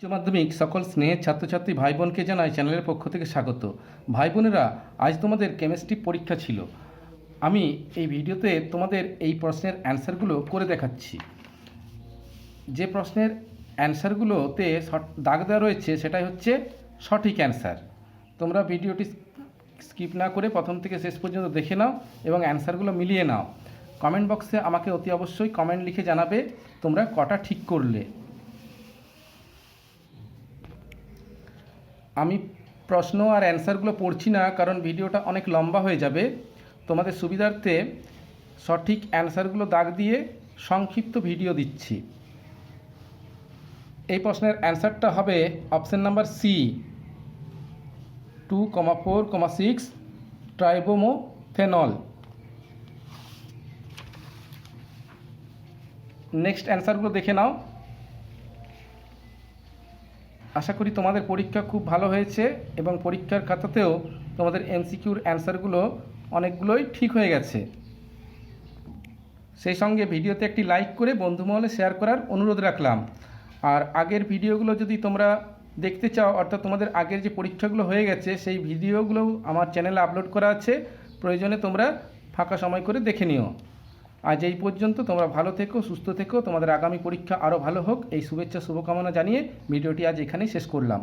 উচ্চ মাধ্যমিক সকল স্নেহের ছাত্রছাত্রী ভাই বোনকে জানাই চ্যানেলের পক্ষ থেকে স্বাগত। ভাই বোনেরা আজ তোমাদের কেমিস্ট্রি পরীক্ষা ছিল। আমি এই ভিডিওতে তোমাদের এই প্রশ্নের অ্যান্সারগুলো করে দেখাচ্ছি। যে প্রশ্নের অ্যান্সারগুলোতে দাগ দেওয়া রয়েছে, সেটাই হচ্ছে সঠিক অ্যান্সার। তোমরা ভিডিওটি স্কিপ না করে প্রথম থেকে শেষ পর্যন্ত দেখে নাও এবং অ্যান্সারগুলো মিলিয়ে নাও। কমেন্ট বক্সে আমাকে অতি অবশ্যই কমেন্ট লিখে জানাবে তোমরা কটা ঠিক করলে। আমি প্রশ্ন আর অ্যান্সারগুলো পড়ছি না, কারণ ভিডিওটা অনেক লম্বা হয়ে যাবে। তোমাদের সুবিধার্থে সঠিক অ্যান্সারগুলো দাগ দিয়ে সংক্ষিপ্ত ভিডিও দিচ্ছি। এই প্রশ্নের অ্যান্সারটা হবে option number C two comma four comma six tribromophenol next অ্যান্সারগুলো দেখে নাও। আশা করি তোমাদের পরীক্ষা খুব ভালো হয়েছে এবং পরীক্ষার খাতাতেও তোমাদের এমসিকিউর অ্যান্সারগুলো অনেকগুলোই ঠিক হয়ে গেছে। সেই সঙ্গে ভিডিওতে একটি লাইক করে বন্ধুমহলে শেয়ার করার অনুরোধ রাখলাম। আর আগের ভিডিওগুলো যদি তোমরা দেখতে চাও, অর্থাৎ তোমাদের আগের যে পরীক্ষাগুলো হয়ে গেছে, সেই ভিডিওগুলো আমার চ্যানেলে আপলোড করা আছে। প্রয়োজনে তোমরা ফাঁকা সময় করে দেখে নিও। আজ এই পর্যন্ত, তোমরা ভালো থেকো, সুস্থ থেকো, তোমাদের আগামী পরীক্ষা আরও ভালো হোক। এই শুভেচ্ছা, শুভকামনা জানিয়ে ভিডিওটি আজ এখানেই শেষ করলাম।